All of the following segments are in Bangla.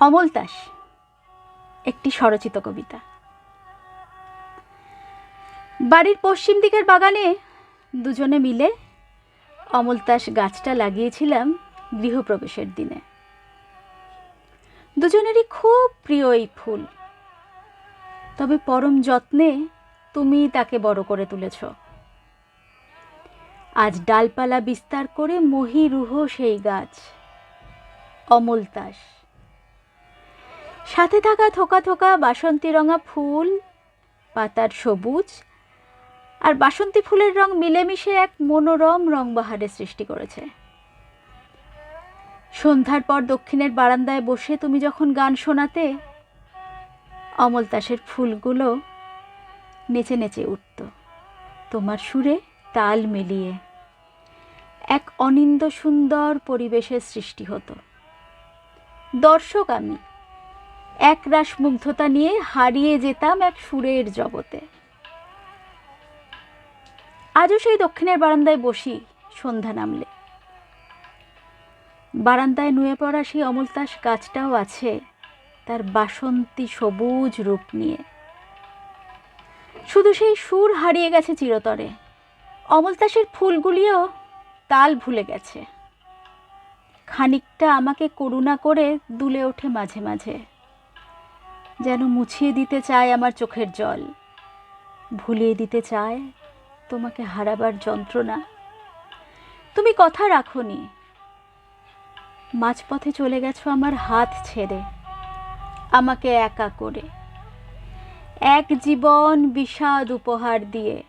অমল দাস, একটি স্বরচিত কবিতা। বাড়ির পশ্চিম দিকের বাগানে দুজনে মিলে অমলতাস গাছটা লাগিয়েছিলাম গৃহপ্রবেশের দিনে। দুজনেরই খুব প্রিয় এই ফুল। তবে পরম যত্নে তুমি তাকে বড় করে তুলেছ। আজ ডালপালা বিস্তার করে মহিরুহ সেই গাছ অমলতাস সাথে থাকা থোকা থোকা বাসন্তী রঙা ফুল, পাতার সবুজ আর বাসন্তী ফুলের রং মিলেমিশে এক মনোরম রংবাহারের সৃষ্টি করেছে। সন্ধ্যার পর দক্ষিণের বারান্দায় বসে তুমি যখন গান শোনাতে অমলতাসের ফুলগুলো নেচে নেচে উঠত। তোমার সুরে তাল মিলিয়ে এক অনিন্দ সুন্দর পরিবেশের সৃষ্টি হতো। দর্শক আমি একরাশ মুগ্ধতা নিয়ে হারিয়ে যেতাম এক সুরের জগতে। আজও সেই দক্ষিণের বারান্দায় বসি, সন্ধ্যা নামলে। বারান্দায় নুয়ে পড়া সেই অমলতাস গাছটাও আছে, তার বাসন্তী সবুজ রূপ নিয়ে। শুধু সেই সুর হারিয়ে গেছে চিরতরে। অমলতাসের ফুলগুলিও তাল ভুলে গেছে। খানিকটা আমাকে করুণা করে দুলে ওঠে মাঝে মাঝে। যেন মুছিয়ে দিতে চায় আমার চোখের জল। ভুলিয়ে দিতে চায় তোমাকে হারাবার যন্ত্রণা। তুমি কথা রাখনি। মাঝপথে চলে গেছো আমার হাত ছেড়ে। আমাকে একা করে। এক জীবন বিষাদ উপহার দিয়ে।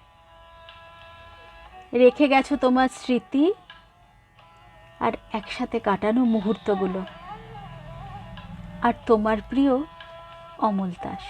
রেখে গেছো তোমার স্মৃতি আর একসাথে কাটানো মুহূর্তগুলো। আর তোমার প্রিয় অমল দাস।